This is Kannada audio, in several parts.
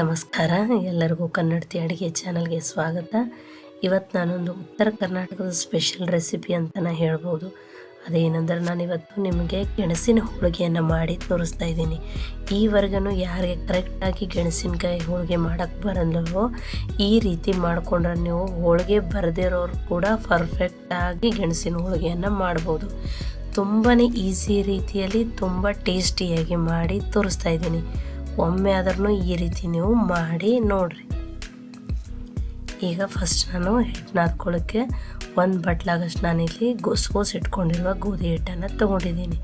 ನಮಸ್ಕಾರ, ಎಲ್ಲರಿಗೂ ಕನ್ನಡತಿ ಅಡುಗೆ ಚಾನಲ್ಗೆ ಸ್ವಾಗತ. ಇವತ್ತು ನಾನೊಂದು ಉತ್ತರ ಕರ್ನಾಟಕದ ಸ್ಪೆಷಲ್ ರೆಸಿಪಿ ಅಂತ ನಾನು ಹೇಳ್ಬೋದು. ಅದೇನೆಂದ್ರೆ ನಾನಿವತ್ತು ನಿಮಗೆ ಗೆಣಸಿನ ಹೋಳಿಗೆಯನ್ನು ಮಾಡಿ ತೋರಿಸ್ತಾ ಇದ್ದೀನಿ. ಈವರೆಗೂ ಯಾರಿಗೆ ಕರೆಕ್ಟಾಗಿ ಗೆಣಸಿನಕಾಯಿ ಹೋಳಿಗೆ ಮಾಡೋಕ್ಕೆ ಬರಲ್ಲವೋ ಈ ರೀತಿ ಮಾಡಿಕೊಂಡ್ರೆ ನೀವು ಹೋಳಿಗೆ ಬರದಿರೋರು ಕೂಡ ಪರ್ಫೆಕ್ಟಾಗಿ ಗೆಣಸಿನ ಹೋಳಿಗೆಯನ್ನು ಮಾಡ್ಬೋದು. ತುಂಬಾ ಈಸಿ ರೀತಿಯಲ್ಲಿ ತುಂಬ ಟೇಸ್ಟಿಯಾಗಿ ಮಾಡಿ ತೋರಿಸ್ತಾ ಇದ್ದೀನಿ. ಒಮ್ಮೆ ಆದ್ರೂ ಈ ರೀತಿ ನೀವು ಮಾಡಿ ನೋಡಿರಿ. ಈಗ ಫಸ್ಟ್ ನಾನು ಹಿಟ್ಟನ್ನ ಹಾಕ್ಕೊಳ್ಳೋಕ್ಕೆ ಒಂದು ಬಟ್ಲಾಗಷ್ಟು ನಾನಿಲ್ಲಿ ಗೊಸ್ಗೋಸ್ ಇಟ್ಕೊಂಡಿರುವ ಗೋಧಿ ಹಿಟ್ಟನ್ನು ತೊಗೊಂಡಿದ್ದೀನಿ.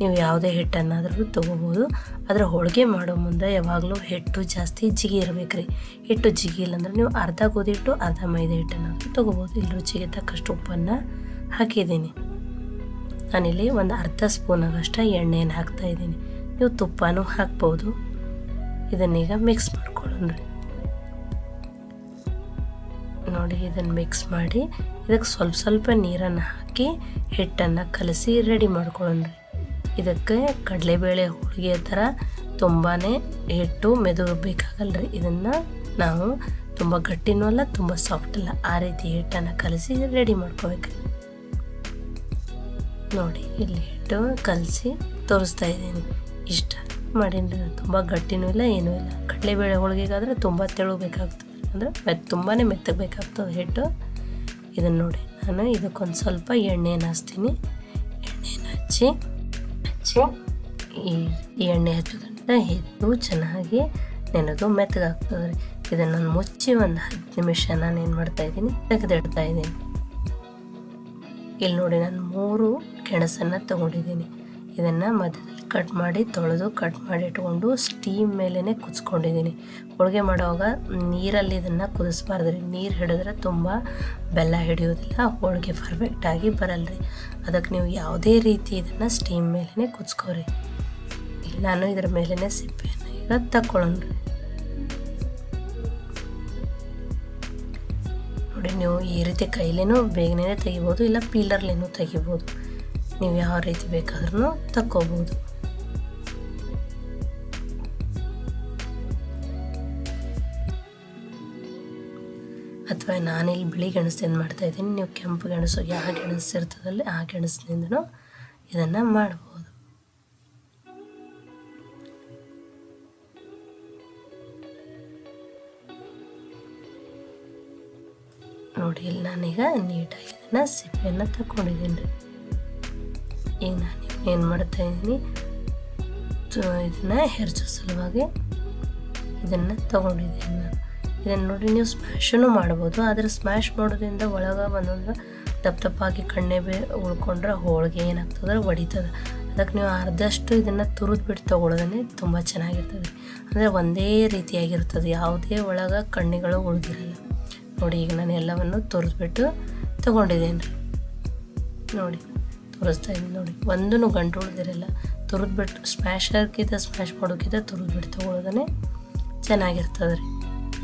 ನೀವು ಯಾವುದೇ ಹಿಟ್ಟನ್ನಾದರೂ ತೊಗೋಬೋದು. ಆದರೆ ಹೋಳಿಗೆ ಮಾಡೋ ಮುಂದೆ ಯಾವಾಗಲೂ ಹಿಟ್ಟು ಜಾಸ್ತಿ ಜಿಗಿ ಇರಬೇಕು ಹಿಟ್ಟು ಜಿಗಿ ಇಲ್ಲಾಂದ್ರೆ ನೀವು ಅರ್ಧ ಗೋಧಿ ಹಿಟ್ಟು, ಅರ್ಧ ಮೈದಾ ಹಿಟ್ಟನ್ನಾದರೂ ತೊಗೋಬೋದು. ಇಲ್ಲಿ ರುಚಿಗೆ ತಕ್ಕಷ್ಟು ಉಪ್ಪನ್ನು ಹಾಕಿದ್ದೀನಿ. ನಾನಿಲ್ಲಿ ಒಂದು ಅರ್ಧ ಸ್ಪೂನಾಗಷ್ಟು ಎಣ್ಣೆಯನ್ನು ಹಾಕ್ತಾಯಿದ್ದೀನಿ ನೀವು ತುಪ್ಪನೂ ಹಾಕ್ಬೋದು. ಇದನ್ನೀಗ ಮಿಕ್ಸ್ ಮಾಡ್ಕೊಳ್ಳೋಣ ನೋಡಿ ಇದನ್ನು ಮಿಕ್ಸ್ ಮಾಡಿ, ಇದಕ್ಕೆ ಸ್ವಲ್ಪ ಸ್ವಲ್ಪ ನೀರನ್ನು ಹಾಕಿ, ಹಿಟ್ಟನ್ನು ಕಲಸಿ ರೆಡಿ ಮಾಡ್ಕೊಳ್ಳೋಣ ಇದಕ್ಕೆ ಕಡಲೆಬೇಳೆ ಹೋಳಿಗೆ ಥರ ತುಂಬಾ ಹಿಟ್ಟು ಮೆದು ಬೇಕಾಗಲ್ಲ ರೀ. ಇದನ್ನು ನಾವು ತುಂಬ ಗಟ್ಟಿನೂ ಅಲ್ಲ, ತುಂಬ ಸಾಫ್ಟ್ ಅಲ್ಲ. ಆ ರೀತಿ ಹಿಟ್ಟನ್ನು ಕಲಸಿ ರೆಡಿ ಮಾಡ್ಕೋಬೇಕು ನೋಡಿ, ಇಲ್ಲಿ ಹಿಟ್ಟು ಕಲಸಿ ತೋರಿಸ್ತಾ ಇದ್ದೀನಿ. ಇಷ್ಟ ಮಾಡೀನಿ ತುಂಬ ಗಟ್ಟಿನೂ ಇಲ್ಲ, ಏನೂ ಇಲ್ಲ. ಕಡಲೆಬೇಳೆ ಹೋಳಿಗೆಗಾದರೆ ತುಂಬ ತೆಳು ಬೇಕಾಗ್ತದೆ. ಅಂದರೆ ಮೆತ್ ತುಂಬಾ ಮೆತ್ತಗೆ ಬೇಕಾಗ್ತದೆ ಹಿಟ್ಟು. ಇದನ್ನು ನೋಡಿ, ನಾನು ಇದಕ್ಕೊಂದು ಸ್ವಲ್ಪ ಎಣ್ಣೆನ ಹಚ್ತೀನಿ ಎಣ್ಣೆನ ಹಚ್ಚಿ ಹಚ್ಚಿ, ಈ ಎಣ್ಣೆ ಹಚ್ಚೋದ್ರಿಂದ ಹಿಟ್ಟು ಚೆನ್ನಾಗಿ ನೆನೆದು ಮೆತ್ತಗಾಗ್ತದೆ ರೀ. ಇದನ್ನು ನಾನು ಮುಚ್ಚಿ ಒಂದು ಹತ್ತು ನಿಮಿಷ ನಾನು ಏನು ಮಾಡ್ತಾಯಿದ್ದೀನಿ ತೆಗೆದಿಡ್ತಾ ಇದ್ದೀನಿ. ಇಲ್ಲಿ ನೋಡಿ, ನಾನು ಮೂರು ಗೆಣಸನ್ನು ತಗೊಂಡಿದ್ದೀನಿ. ಇದನ್ನು ಮಧ್ಯದಲ್ಲಿ ಕಟ್ ಮಾಡಿ ತೊಳೆದು ಕಟ್ ಮಾಡಿ ಇಟ್ಕೊಂಡು ಸ್ಟೀಮ್ ಮೇಲೇ ಕುದಿಸ್ಕೊಂಡಿದ್ದೀನಿ. ಹೋಳಿಗೆ ಮಾಡುವಾಗ ನೀರಲ್ಲಿ ಇದನ್ನು ಕುದಿಸ್ಬಾರ್ದು ರೀ. ನೀರು ಹಿಡಿದ್ರೆ ತುಂಬ ಬೆಲ್ಲ ಹಿಡಿಯೋದಿಲ್ಲ ಹೋಳಿಗೆ ಪರ್ಫೆಕ್ಟಾಗಿ ಬರಲ್ಲ ರೀ. ಅದಕ್ಕೆ ನೀವು ಯಾವುದೇ ರೀತಿ ಇದನ್ನು ಸ್ಟೀಮ್ ಮೇಲೇ ಕುದಿಸ್ಕೋರಿ. ನಾನು ಇದ್ರ ಮೇಲೇ ಸಿಪ್ಪೆಯನ್ನು ಈಗ ತಗೊಳ್ಳೋಣ ರೀ. ನೋಡಿ, ನೀವು ಈ ರೀತಿ ಕೈಲೇನು ಬೇಗನೆ ತೆಗಿಬೋದು, ಇಲ್ಲ ಪೀಲರ್ಲೇನೂ ತೆಗಿಬೋದು. ನೀವು ಯಾವ ರೀತಿ ಬೇಕಾದ್ರೂ ತಕ್ಕೋಬೋದು. ಅಥವಾ ನಾನಿಲ್ಲಿ ಬಿಳಿ ಗೆಣಸಿಂದ ಮಾಡ್ತಾ ಇದ್ದೀನಿ, ನೀವು ಕೆಂಪು ಗೆಣಸು ಯಾವ ಗೆಣಸು ಇರ್ತದಲ್ಲಿ ಆ ಗೆಣಸಿನಿಂದನೂ ಇದನ್ನು ಮಾಡ್ಬೋದು. ನೋಡಿ, ಇಲ್ಲಿ ನಾನೀಗ ನೀಟಾಗಿ ಇದನ್ನು ಸಿಪ್ಪೆಯನ್ನು ತಗೊಂಡಿದ್ದೀನಿ ರೀ ಈಗ ನಾನು ಏನು ಮಾಡ್ತಾ ಇದ್ದೀನಿ ಇದನ್ನು ಹೆರ್ಚೋ ಸಲುವಾಗಿ ಇದನ್ನು ತಗೊಂಡಿದ್ದೀನಿ ನಾನು. ಇದನ್ನು ನೋಡಿ ನೀವು ಸ್ಮ್ಯಾಶನ್ನು ಮಾಡ್ಬೋದು. ಆದರೆ ಸ್ಮ್ಯಾಶ್ ಮಾಡೋದ್ರಿಂದ ಒಳಗೆ ಒಂದೊಂದು ದಪ್ಪ ದಪ್ಪಾಗಿ ಕಣ್ಣೆ ಬೇ ಉಳ್ಕೊಂಡ್ರೆ ಹೋಳಿಗೆ ಏನಾಗ್ತದೆ ಒಡಿತದೆ ಅದಕ್ಕೆ ನೀವು ಅರ್ಧಷ್ಟು ಇದನ್ನು ತುರಿದು ಬಿಟ್ಟು ತೊಗೊಳೋದೇ ತುಂಬ ಚೆನ್ನಾಗಿರ್ತದೆ. ಅಂದರೆ ಒಂದೇ ರೀತಿಯಾಗಿರ್ತದೆ. ಯಾವುದೇ ಒಳಗೆ ಕಣ್ಣಿಗಳು ಉಳಿದಿರಲ್ಲ. ನೋಡಿ, ಈಗ ನಾನು ಎಲ್ಲವನ್ನು ತುರಿದ್ಬಿಟ್ಟು ತೊಗೊಂಡಿದ್ದೇನೆ ನೋಡಿ, ತೋರಿಸ್ತಾ ಇದ್ದೀನಿ ನೋಡಿ. ಒಂದೂ ಗಂಟು ಉಳಿದಿರಲ್ಲ. ತುರಿದ್ಬಿಟ್ಟು ಸ್ಮ್ಯಾಶರ್ಗಿಂತ ಸ್ಮ್ಯಾಶ್ ಮಾಡೋಕ್ಕಿಂತ ತುರಿದ್ಬಿಟ್ಟು ತೊಗೊಳೋದೇ ಚೆನ್ನಾಗಿರ್ತದೆ ರೀ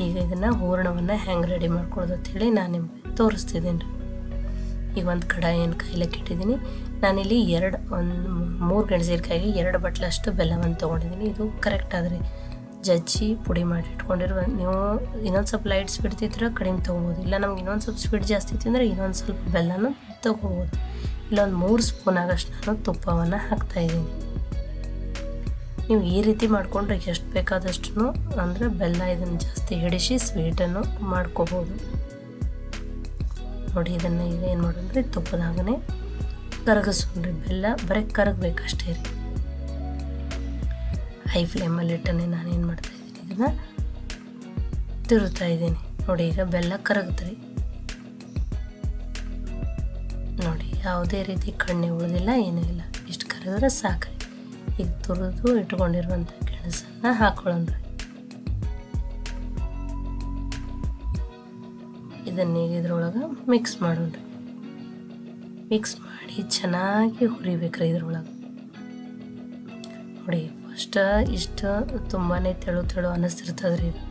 ಈಗ ಇದನ್ನು ಹೂರಣವನ್ನು ಹೆಂಗೆ ರೆಡಿ ಮಾಡ್ಕೊಳ್ಳೋದು ಅಂತೇಳಿ ನಾನು ನಿಮಗೆ ತೋರಿಸ್ತಿದ್ದೀನಿ. ರೀ ಈಗ ಒಂದು ಕಡಾಯಿಯನ್ನು ಕೈಲಕ್ಕೆ ಇಟ್ಟಿದ್ದೀನಿ. ನಾನಿಲ್ಲಿ ಎರಡು, ಒಂದು ಮೂರು ಗೆಣಸಿನಕಾಯಿಗೆ ಎರಡು ಬಟ್ಲಷ್ಟು ಬೆಲ್ಲವನ್ನು ತೊಗೊಂಡಿದ್ದೀನಿ. ಇದು ಕರೆಕ್ಟ್ ಆದ್ರಿ ಜಜ್ಜಿ ಪುಡಿ ಮಾಡಿ ಇಟ್ಕೊಂಡಿರುವ ನೀವು ಇನ್ನೊಂದು ಸ್ವಲ್ಪ ಲೈಟ್ ಸ್ವೀಟ್ ತಿಂದ್ರೆ ಕಡಿಮೆ ತೊಗೊಬೋದು. ಇಲ್ಲ ನಮ್ಗೆ ಇನ್ನೊಂದು ಸ್ವಲ್ಪ ಸ್ಪೀಡ್ ಜಾಸ್ತಿ ತಿಂದರೆ ಇನ್ನೊಂದು ಸ್ವಲ್ಪ ಬೆಲ್ಲನೂ ತೊಗೋಬೋದು. ಇಲ್ಲೊಂದು ಮೂರು ಸ್ಪೂನ್ ಆಗಷ್ಟು ನಾನು ತುಪ್ಪವನ್ನು ಹಾಕ್ತಾಯಿದ್ದೀನಿ ನೀವು ಈ ರೀತಿ ಮಾಡಿಕೊಂಡ್ರೆ ಎಷ್ಟು ಬೇಕಾದಷ್ಟು ಅಂದರೆ ಬೆಲ್ಲ ಇದನ್ನು ಜಾಸ್ತಿ ಹಿಡಿಸಿ ಸ್ವೀಟನ್ನು ಮಾಡ್ಕೋಬೋದು. ನೋಡಿ ಇದನ್ನು ಈಗ ಏನು ಮಾಡೋಣ್ರಿ ತುಪ್ಪದಾಗನೇ ಕರಗಿಸ್ಕೊಂಡ್ರಿ ಬೆಲ್ಲ ಬರೀ ಕರಗಬೇಕಷ್ಟೇ ರೀ. ಹೈ ಫ್ಲೇಮಲ್ಲಿ ಇಟ್ಟನೆ ನಾನು ಏನು ಮಾಡ್ತಾ ಇದ್ದೀನಿ ಇದನ್ನು ತಿರುತ್ತಾ ಇದ್ದೀನಿ. ನೋಡಿ ಈಗ ಬೆಲ್ಲ ಕರಗುತ್ತೆ ನೋಡಿ, ಯಾವುದೇ ರೀತಿ ಕಣ್ಣೆ ಉಳಿದಿಲ್ಲ, ಏನೂ ಇಲ್ಲ. ಇಷ್ಟು ಕರೆದ್ರೆ ಸಾಕ್ರಿ. ಈಗ ತುರಿದು ಇಟ್ಕೊಂಡಿರುವಂಥ ಗೆಣಸನ್ನು ಹಾಕೊಳ್ಳೋಣ. ಇದನ್ನೀಗ ಇದ್ರೊಳಗೆ ಮಿಕ್ಸ್ ಮಾಡೋಣ. ಮಿಕ್ಸ್ ಮಾಡಿ ಚೆನ್ನಾಗಿ ಹುರಿಬೇಕ್ರಿ ಇದ್ರೊಳಗೆ. ನೋಡಿ ಫಸ್ಟ್ ಇಷ್ಟು ತುಂಬಾ ತೆಳು ತೆಳು ಅನ್ನಿಸ್ತಿರ್ತದ್ರಿ ಇದು.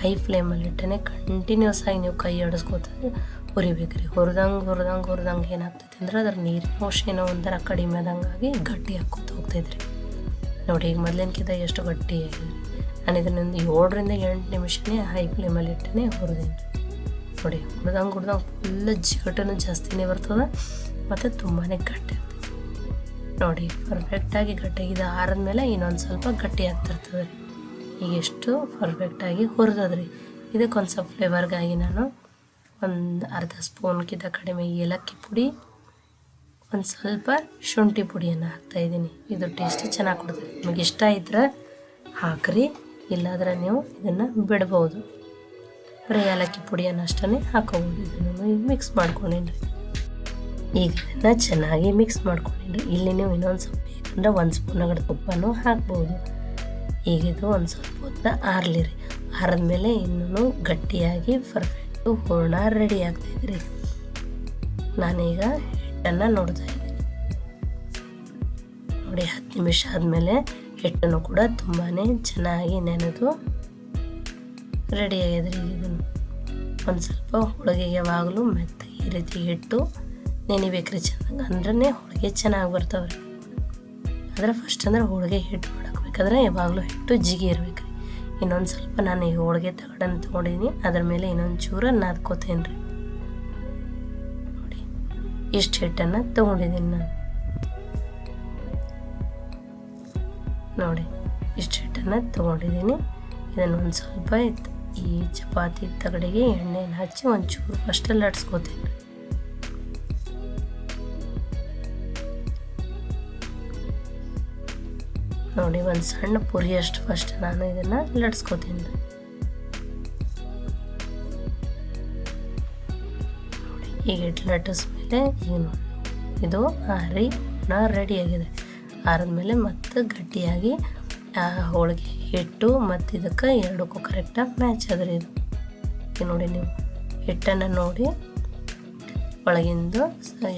ಹೈ ಫ್ಲೇಮಲ್ಲಿ ಇಟ್ಟನೆ ಕಂಟಿನ್ಯೂಸ್ ಆಗಿ ನೀವು ಕೈ ಆಡಿಸ್ಕೋತದೆ ಹುರಿಬೇಕ್ರಿ. ಹುರಿದಂಗೆ ಹುರಿದಂಗೆ ಹುರಿದಂಗೆ ಏನಾಗ್ತೈತಿ ಅಂದ್ರೆ ಅದ್ರ ನೀರಿನ ಅಂಶ ಏನೋ ಒಂಥರ ಕಡಿಮೆ ಆದಂಗಾಗಿ ಗಟ್ಟಿ ಹಾಕ್ಕೊತ ಹೋಗ್ತೈತ್ರಿ. ನೋಡಿ, ಈಗ ಮೊದ್ಲಿನಕ್ಕಿಂತ ಎಷ್ಟು ಗಟ್ಟಿ ನಾನು ಇದನ್ನೊಂದು ಏಳರಿಂದ ಎಂಟು ನಿಮಿಷನೇ ಹೈ ಫ್ಲೇಮಲ್ಲಿ ಇಟ್ಟೇ ಹುರಿದೇನೆ. ನೋಡಿ, ಹುರಿದಂಗೆ ಹುಡ್ದಂಗೆ ಫುಲ್ ಜಿಗಟನು ಜಾಸ್ತಿನೇ ಬರ್ತದೆ, ಮತ್ತು ತುಂಬಾ ಗಟ್ಟಿ ನೋಡಿ ಪರ್ಫೆಕ್ಟಾಗಿ ಗಟ್ಟಿಯಾಗಿದೆ, ಆರಿದ್ಮೇಲೆ ಇನ್ನೊಂದು ಸ್ವಲ್ಪ ಗಟ್ಟಿ ಆಗ್ತಿರ್ತದೆ. ರೀ ಈಗ ಎಷ್ಟು ಪರ್ಫೆಕ್ಟಾಗಿ ಹುರಿದದ್ರಿ. ಇದಕ್ಕೊಂದು ಸ್ವಲ್ಪ ಫ್ಲೇವರ್ಗಾಗಿ ನಾನು ಒಂದು ಅರ್ಧ ಸ್ಪೂನ್ಗಿಂತ ಕಡಿಮೆ ಏಲಕ್ಕಿ ಪುಡಿ ಒಂದು ಸ್ವಲ್ಪ ಶುಂಠಿ ಪುಡಿಯನ್ನು ಹಾಕ್ತಾಯಿದ್ದೀನಿ ಇದು ಟೇಸ್ಟ್ ಚೆನ್ನಾಗಿ ಕೊಡ್ತದೆ ನಿಮಗೆ ಇಷ್ಟ ಇದ್ರೆ ಹಾಕ್ರಿ. ಇಲ್ಲಾದ್ರೆ ನೀವು ಇದನ್ನು ಬಿಡ್ಬೋದು. ಬರೀ ಏಲಕ್ಕಿ ಪುಡಿಯನ್ನು ಅಷ್ಟೇ ಹಾಕೋಬೋದು. ಇದನ್ನು ಮಿಕ್ಸ್ ಮಾಡ್ಕೊಂಡಿನ್ರಿ ಈಗ ಇದನ್ನು ಚೆನ್ನಾಗಿ ಮಿಕ್ಸ್ ಮಾಡ್ಕೊಂಡಿನಿ ಇಲ್ಲಿ ನೀವು ಇನ್ನೊಂದು ಸ್ವಲ್ಪ ಬೇಕಂದ್ರೆ ಒಂದು ಸ್ಪೂನ್ ಅಗಡ ತುಪ್ಪನೂ ಹಾಕ್ಬೋದು. ಈಗ ಇದು ಒಂದು ಸ್ವಲ್ಪ ಹೊತ್ತ ಆರ್ಲಿರಿ. ಆರಿದ್ಮೇಲೆ ಇನ್ನೂ ಗಟ್ಟಿಯಾಗಿ ಪರ್ಫೆಕ್ಟು ಹೂರ್ಣ ರೆಡಿ ಆಗ್ತಾಯಿದ್ರಿ ನಾನೀಗ ಹಿಟ್ಟನ್ನು ನೋಡ್ತಾ ಇದ್ದೀನಿ. ನೋಡಿ, ಹತ್ತು ನಿಮಿಷ ಆದಮೇಲೆ ಹಿಟ್ಟನ್ನು ಕೂಡ ತುಂಬಾ ಚೆನ್ನಾಗಿ ನೆನೆದು ರೆಡಿ ಆಗ್ಯದ್ರಿ ಇದನ್ನು ಒಂದು ಸ್ವಲ್ಪ ಹೋಳಿಗೆಗೆ ಯಾವಾಗಲೂ ಮೆತ್ತ ಈ ರೀತಿ ಹಿಟ್ಟು ನೆನಿಬೇಕ್ರಿ ಚೆನ್ನಾಗಿ. ಅಂದ್ರೆ ಹೋಳಿಗೆ ಚೆನ್ನಾಗಿ ಬರ್ತಾವ್ರಿ. ಆದರೆ ಫಸ್ಟ್ ಅಂದ್ರೆ ಹೋಳಿಗೆ ಹಿಟ್ಟು ಮಾಡಾಕ್ಬೇಕಾದ್ರೆ ಯಾವಾಗಲೂ ಹಿಟ್ಟು ಜಿಗಿ ಇರ್ಬೇಕು ರೀ ಇನ್ನೊಂದು ಸ್ವಲ್ಪ ನಾನು ಈ ಹೋಳಿಗೆ ತಗಡನ್ನು ತೊಗೊಂಡಿದ್ದೀನಿ ಅದ್ರ ಮೇಲೆ ಇನ್ನೊಂದು ಚೂರ ನಾದ್ಕೋತೇನೆ ಇಷ್ಟು ಹಿಟ್ಟನ್ನು ತೊಗೊಂಡಿದ್ದೀನಿ ನಾನು. ನೋಡಿ, ಇಷ್ಟು ಹಿಟ್ಟನ್ನು ತೊಗೊಂಡಿದ್ದೀನಿ. ಇದನ್ನು ಒಂದು ಸ್ವಲ್ಪ ಈ ಚಪಾತಿ ತಗಡಿಗೆ ಎಣ್ಣೆನ ಹಚ್ಚಿ ಒಂಚೂರು ಅಷ್ಟೆಲ್ಲ ಲಟ್ಸ್ಕೋತೀನಿ ನೋಡಿ, ಒಂದು ಸಣ್ಣ ಪುರಿಯಷ್ಟು ಫಸ್ಟ್ ನಾನು ಇದನ್ನು ಲಟ್ಸ್ಕೋತೀನಿ ಈಗ ಇಟ್ಟು ಲಟ್ಟಿಸ್ಮೇಲೆ ನೋಡಿ ಇದು ಆರಿ ನಾ ರೆಡಿಯಾಗಿದೆ. ಆರಿದ್ಮೇಲೆ ಮತ್ತೆ ಗಟ್ಟಿಯಾಗಿ ಹೋಳಿಗೆ ಹಿಟ್ಟು ಮತ್ತು ಇದಕ್ಕೆ ಎರಡಕ್ಕೂ ಕರೆಕ್ಟಾಗಿ ಮ್ಯಾಚ್ ಅದ್ರಿ ಇದು. ನೋಡಿ ನೀವು. ಹಿಟ್ಟನ್ನು ನೋಡಿ ಒಳಗಿಂದ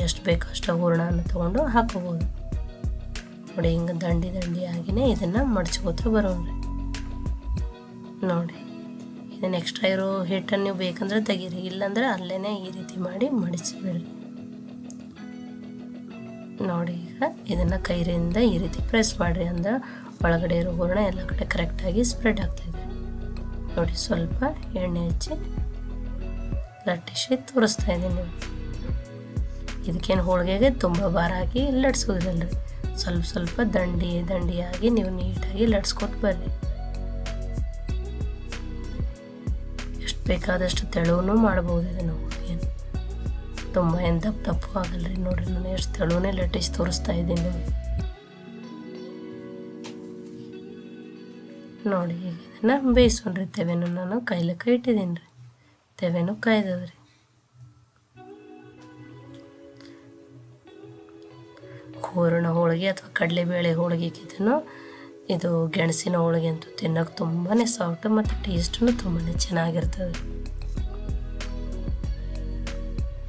ಎಷ್ಟು ಬೇಕೋ ಅಷ್ಟು ಹೂರಣವನ್ನು ತೊಗೊಂಡು ಹಾಕೋಬೋದು. ನೋಡಿ, ಹಿಂಗೆ ದಂಡಿ ದಂಡಿ ಆಗಿನೇ ಇದನ್ನು ಮಡ್ಚ್ಕೋತ ಬರೋಣ ನೋಡಿ. ಇದನ್ನು ಎಕ್ಸ್ಟ್ರಾ ಇರೋ ಹಿಟ್ಟನ್ನು ನೀವು ಬೇಕಂದ್ರೆ ತೆಗೀರಿ, ಇಲ್ಲಾಂದ್ರೆ ಅಲ್ಲೇ ಈ ರೀತಿ ಮಾಡಿ ಮಡಿಸಿಬಿಡ್ರಿ ನೋಡಿ ಈಗ ಇದನ್ನು ಕೈರಿಂದ ಈ ರೀತಿ ಪ್ರೆಸ್ ಮಾಡಿರಿ ಅಂದ್ರೆ ಒಳಗಡೆ ಇರೋ ಹೂರಣ ಎಲ್ಲ ಕಡೆ ಕರೆಕ್ಟಾಗಿ ಸ್ಪ್ರೆಡ್ ಆಗ್ತಾಯಿದೆ ನೋಡಿ ಸ್ವಲ್ಪ ಎಣ್ಣೆ ಹಚ್ಚಿ ಲಟ್ಟಿಸಿ ತೋರಿಸ್ತಾ ಇದ್ದೀನಿ ನೀವು ಇದಕ್ಕೇನು ಹೋಳಿಗೆಗೆ ತುಂಬ ಭಾರ ಹಾಕಿ ಲಟ್ಸೋದಿಲ್ಲ ಸ್ವಲ್ಪ ಸ್ವಲ್ಪ ದಂಡಿ, ದಂಡಿಯಾಗಿ ನೀವು ನೀಟಾಗಿ ಲಟ್ಸ್ಕೊಟ್ಟು ಬರ್ರಿ. ಬೇಕಾದಷ್ಟು ತೆಳುವೂ ಮಾಡ್ಬೋದು ಇದನ್ನು. ಏನು? ತುಂಬ ಏನು ದಪ್ಪ ದಪ್ಪು ನೋಡಿರಿ ನಾನು ಎಷ್ಟು ತೆಳುವೇ ಲಟ್ಟಿಸಿ ತೋರಿಸ್ತಾ ಇದ್ದೀನಿ ನೋಡಿ ಈಗ ಇದನ್ನು ಬೇಯಿಸ್ಕೊಂಡ್ರಿ ತೆವೆನೂ ನಾನು ಕಾಯ್ಲಕ್ಕ ಇಟ್ಟಿದ್ದೀನಿ ರೀ ತೆವೆನು ಕಾಯ್ದದ್ರಿ. ಹೂರಣ ಹೋಳಿಗೆ ಅಥವಾ ಕಡಲೆಬೇಳೆ ಹೋಳಿಗೆಗಿಂತನೂ ಇದು ಗೆಣಸಿನ ಹೋಳಿಗೆ ಅಂತೂ ತಿನ್ನೋಕೆ ತುಂಬಾ ಸಾಫ್ಟ್ ಮತ್ತು ಟೇಸ್ಟೂ ತುಂಬಾ ಚೆನ್ನಾಗಿರ್ತದೆ.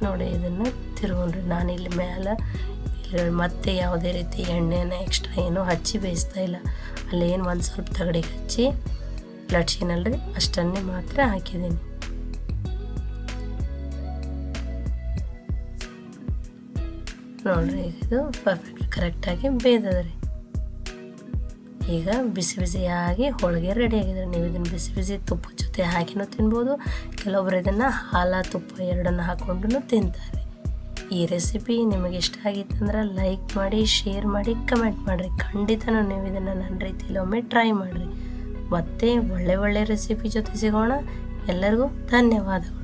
ನೋಡಿ, ಇದನ್ನು ತಿರುಗೊಂಡ್ರಿ ನಾನು ಇಲ್ಲಿ ಮೇಲೆ ಇಲ್ಲಿ ಮತ್ತೆ ಯಾವುದೇ ರೀತಿ ಎಣ್ಣೆನ ಎಕ್ಸ್ಟ್ರಾ ಏನೂ ಹಚ್ಚಿ ಬೇಯಿಸ್ತಾ ಇಲ್ಲ. ಅಲ್ಲೇನು ಒಂದು ಸ್ವಲ್ಪ ತಗಡಿಗೆ ಹಚ್ಚಿ ಲಟ್ಸಿನಲ್ರಿ, ಅಷ್ಟನ್ನೇ ಮಾತ್ರ ಹಾಕಿದ್ದೀನಿ. ನೋಡ್ರಿ, ಇದು ಪರ್ಫೆಕ್ಟ್ ಕರೆಕ್ಟಾಗಿ ಬೇಯ್ದದ್ರಿ. ಈಗ ಬಿಸಿ ಬಿಸಿಯಾಗಿ ಹೋಳಿಗೆ ಆಗಿದೆ ನೀವು ಇದನ್ನು ಬಿಸಿ ಬಿಸಿ ತುಪ್ಪ ಜೊತೆ ಹಾಕಿನೂ ತಿನ್ಬೋದು. ಕೆಲವೊಬ್ಬರು ಇದನ್ನು ಹಾಲ, ತುಪ್ಪ ಎರಡನ್ನು ಹಾಕ್ಕೊಂಡು ತಿಂತಾರೆ. ಈ ರೆಸಿಪಿ ನಿಮಗೆ ಇಷ್ಟ ಆಗಿತ್ತಂದ್ರೆ ಲೈಕ್ ಮಾಡಿ ಶೇರ್ ಮಾಡಿ ಕಮೆಂಟ್ ಮಾಡಿರಿ. ಖಂಡಿತನೂ ನೀವು ಇದನ್ನು ನನ್ನ ರೀತಿಯಲ್ಲಿ ಒಮ್ಮೆ ಟ್ರೈ ಮಾಡಿರಿ. ಮತ್ತೆ ಒಳ್ಳೆ ಒಳ್ಳೆ ರೆಸಿಪಿ ಜೊತೆ ಸಿಗೋಣ. ಎಲ್ಲರಿಗೂ ಧನ್ಯವಾದಗಳು.